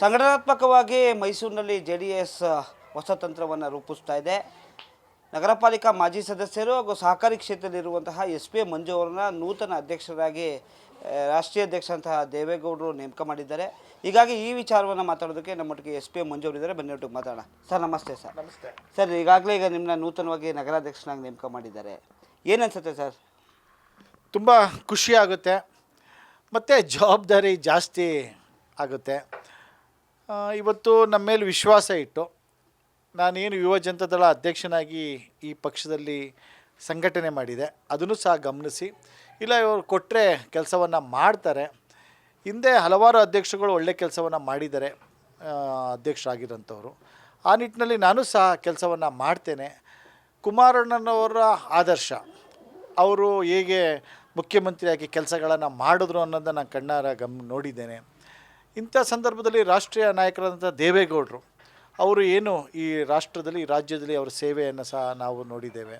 ಸಂಘಟನಾತ್ಮಕವಾಗಿ ಮೈಸೂರಿನಲ್ಲಿ J D S ಹೊಸ ತಂತ್ರವನ್ನು ರೂಪಿಸ್ತಾ ಇದೆ. ನಗರ ಪಾಲಿಕಾ ಮಾಜಿ ಸದಸ್ಯರು ಹಾಗೂ ಸಹಕಾರಿ ಕ್ಷೇತ್ರದಲ್ಲಿರುವಂತಹ ಎಸ್ ಪಿ ಮಂಜು ಅವರನ್ನ ನೂತನ ಅಧ್ಯಕ್ಷರಾಗಿ ರಾಷ್ಟ್ರೀಯ ಅಧ್ಯಕ್ಷ ಅಂತಹ ದೇವೇಗೌಡರು ನೇಮಕ ಮಾಡಿದ್ದಾರೆ. ಹೀಗಾಗಿ ಈ ವಿಚಾರವನ್ನು ಮಾತಾಡೋದಕ್ಕೆ ನಮ್ಮೊಟ್ಟಿಗೆ ಎಸ್ ಪಿ ಮಂಜು ಅವರಿದ್ದಾರೆ ಬನ್ನಿ ಮಾತಾಡೋಣ. ಸರ್ ನಮಸ್ತೆ ಸರ್. ನಮಸ್ತೆ. ಸರ್ ಈಗಾಗಲೇ ಈಗ ನಿಮ್ಮನ್ನ ನೂತನವಾಗಿ ನಗರಾಧ್ಯಕ್ಷನಾಗಿ ನೇಮಕ ಮಾಡಿದ್ದಾರೆ. ಏನನ್ಸುತ್ತೆ ಸರ್? ತುಂಬ ಖುಷಿ ಆಗುತ್ತೆ. ಮತ್ತು ಜವಾಬ್ದಾರಿ ಜಾಸ್ತಿ ಆಗುತ್ತೆ. ಇವತ್ತು ನಮ್ಮ ಮೇಲೆ ವಿಶ್ವಾಸ ಇಟ್ಟು ನಾನೇನು ಯುವ ಜನತಾದಳ ಅಧ್ಯಕ್ಷನಾಗಿ ಈ ಪಕ್ಷದಲ್ಲಿ ಸಂಘಟನೆ ಮಾಡಿದೆ, ಅದನ್ನು ಸಹ ಗಮನಿಸಿ. ಇಲ್ಲ, ಇವರು ಕೊಟ್ಟರೆ ಕೆಲಸವನ್ನು ಮಾಡ್ತಾರೆ. ಹಿಂದೆ ಹಲವಾರು ಅಧ್ಯಕ್ಷಗಳು ಒಳ್ಳೆ ಕೆಲಸವನ್ನು ಮಾಡಿದ್ದಾರೆ ಅಧ್ಯಕ್ಷರಾಗಿರೋಂಥವ್ರು. ಆ ನಿಟ್ಟಿನಲ್ಲಿ ನಾನು ಸಹ ಕೆಲಸವನ್ನು ಮಾಡ್ತೇನೆ. ಕುಮಾರಣ್ಣನವರ ಆದರ್ಶ, ಅವರು ಹೇಗೆ ಮುಖ್ಯಮಂತ್ರಿಯಾಗಿ ಕೆಲಸಗಳನ್ನು ಮಾಡಿದ್ರು ಅನ್ನೋದನ್ನು ನಾನು ಕಣ್ಣಾರ ಗಮ್ ನೋಡಿದ್ದೇನೆ. ಇಂಥ ಸಂದರ್ಭದಲ್ಲಿ ರಾಷ್ಟ್ರೀಯ ನಾಯಕರಾದಂಥ ದೇವೇಗೌಡರು, ಅವರು ಏನು ಈ ರಾಷ್ಟ್ರದಲ್ಲಿ ರಾಜ್ಯದಲ್ಲಿ ಅವರ ಸೇವೆಯನ್ನು ಸಹ ನಾವು ನೋಡಿದ್ದೇವೆ.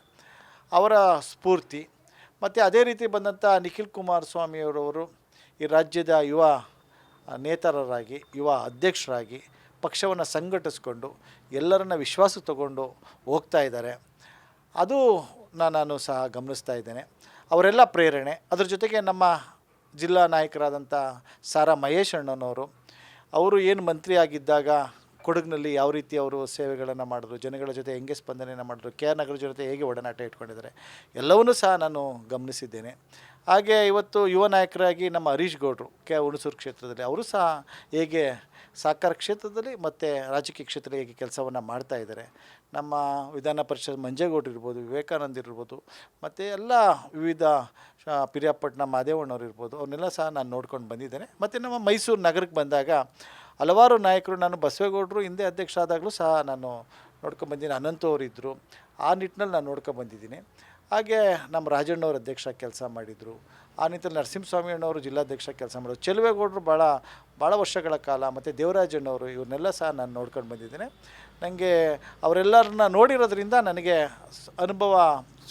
ಅವರ ಸ್ಫೂರ್ತಿ, ಮತ್ತು ಅದೇ ರೀತಿ ಬಂದಂಥ ನಿಖಿಲ್ ಕುಮಾರಸ್ವಾಮಿಯವರವರು ಈ ರಾಜ್ಯದ ಯುವ ನೇತಾರರಾಗಿ, ಯುವ ಅಧ್ಯಕ್ಷರಾಗಿ ಪಕ್ಷವನ್ನು ಸಂಘಟಿಸ್ಕೊಂಡು ಎಲ್ಲರನ್ನ ವಿಶ್ವಾಸಕ್ಕೆ ತಗೊಂಡು ಹೋಗ್ತಾ ಇದ್ದಾರೆ. ಅದು ನಾನು ಸಹ ಗಮನಿಸ್ತಾ ಇದ್ದೇನೆ. ಅವರೆಲ್ಲ ಪ್ರೇರಣೆ. ಅದರ ಜೊತೆಗೆ ನಮ್ಮ ಜಿಲ್ಲಾ ನಾಯಕರಾದಂಥ ಸಾರಾ ಮಹೇಶ್ ಅಣ್ಣನವರು, ಅವರು ಏನು ಮಂತ್ರಿ ಆಗಿದ್ದಾಗ ಕೊಡಗಿನಲ್ಲಿ ಯಾವ ರೀತಿ ಅವರು ಸೇವೆಗಳನ್ನು ಮಾಡಿದ್ರು, ಜನಗಳ ಜೊತೆ ಹೆಂಗೆ ಸ್ಪಂದನೆಯನ್ನು ಮಾಡಿದ್ರು, ಕೆ ಆರ್ ನಗರ ಜೊತೆ ಹೇಗೆ ಒಡನಾಟ ಇಟ್ಕೊಂಡಿದ್ದಾರೆ, ಎಲ್ಲವನ್ನೂ ಸಹ ನಾನು ಗಮನಿಸಿದ್ದೇನೆ. ಹಾಗೆ ಇವತ್ತು ಯುವ ನಾಯಕರಾಗಿ ನಮ್ಮ ಹರೀಶ್ ಗೌಡ್ರು ಕೆ ಹುಣಸೂರು ಕ್ಷೇತ್ರದಲ್ಲಿ, ಅವರು ಸಹ ಹೇಗೆ ಸಹಕಾರ ಕ್ಷೇತ್ರದಲ್ಲಿ ಮತ್ತು ರಾಜಕೀಯ ಕ್ಷೇತ್ರದಲ್ಲಿ ಹೇಗೆ ಕೆಲಸವನ್ನು ಮಾಡ್ತಾ ಇದ್ದಾರೆ. ನಮ್ಮ ವಿಧಾನ ಪರಿಷತ್ ಮಂಜೇಗೌಡರು ಇರ್ಬೋದು, ವಿವೇಕಾನಂದ ಇರ್ಬೋದು, ಮತ್ತು ಎಲ್ಲ ವಿವಿಧ ಪಿರಿಯಾಪಟ್ಟಣ ಮಾದೇವಣ್ಣವ್ರು ಇರ್ಬೋದು, ಅವ್ರನ್ನೆಲ್ಲ ಸಹ ನಾನು ನೋಡ್ಕೊಂಡು ಬಂದಿದ್ದೇನೆ. ಮತ್ತು ನಮ್ಮ ಮೈಸೂರು ನಗರಕ್ಕೆ ಬಂದಾಗ ಹಲವಾರು ನಾಯಕರು, ನಾನು ಬಸವೇಗೌಡರು ಹಿಂದೆ ಅಧ್ಯಕ್ಷ ಆದಾಗಲೂ ಸಹ ನಾನು ನೋಡ್ಕೊಂಡು ಅನಂತವ್ರು ಅನಂತ ಅವರು ಇದ್ದರು ಆ ನಿಟ್ಟಿನಲ್ಲಿ ನಾನು ನೋಡ್ಕೊಂಬಂದಿದ್ದೀನಿ ಹಾಗೆ ನಮ್ಮ ರಾಜಣ್ಣವ್ರ ಅಧ್ಯಕ್ಷ ಕೆಲಸ ಮಾಡಿದರು. ಆ ನಿಟ್ಟಿನಲ್ಲಿ ನರಸಿಂಹಸ್ವಾಮಿ ಅಣ್ಣವರು ಜಿಲ್ಲಾಧ್ಯಕ್ಷ ಕೆಲಸ ಮಾಡಿದ್ರು. ಚೆಲುವೇಗೌಡರು ಭಾಳ ಭಾಳ ವರ್ಷಗಳ ಕಾಲ ಮತ್ತು ದೇವರಾಜಣ್ಣವರು ಇವ್ರನ್ನೆಲ್ಲ ಸಹ ನಾನು ನೋಡ್ಕೊಂಡು ಬಂದಿದ್ದೇನೆ. ನನಗೆ ಅವರೆಲ್ಲರನ್ನ ನೋಡಿರೋದ್ರಿಂದ ನನಗೆ ಅನುಭವ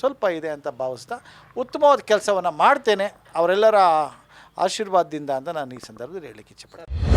ಸ್ವಲ್ಪ ಇದೆ ಅಂತ ಭಾವಿಸ್ತಾ ಉತ್ತಮವಾದ ಕೆಲಸವನ್ನು ಮಾಡ್ತೇನೆ. ಅವರೆಲ್ಲರ ಆಶೀರ್ವಾದದಿಂದ ಅಂತ ನಾನು ಈ ಸಂದರ್ಭದಲ್ಲಿ ಹೇಳಲಿಕ್ಕೆ ಇಚ್ಛೆಪಡ್ತೀನಿ